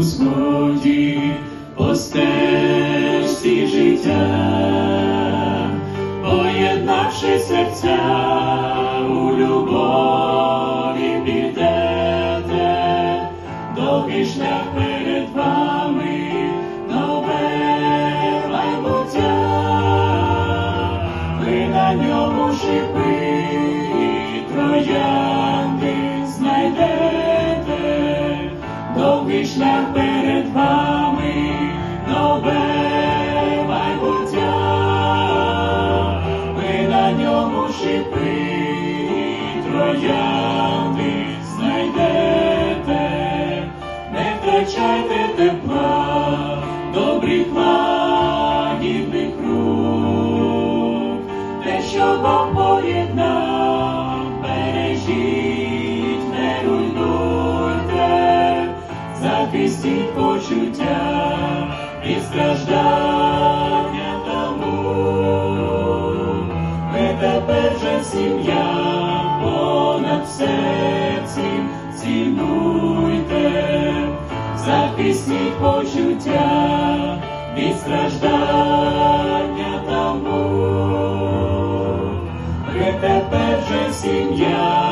у сході, по життя, поєднавши серця у любові підете, довгий шлях перед вами, нове майбуття, ви на ньому шипи троянди знайдете, довгий шлях перед вами, нове майбуття, ви на ньому шипи троянди знайдете, не втрачайте тепла, добрі лагідних захистіть почуття і страждання тому. Ми тепер же сім'я понад серцем цінуйте, захистіть почуття від страждання тому. Ми тепер же сім'я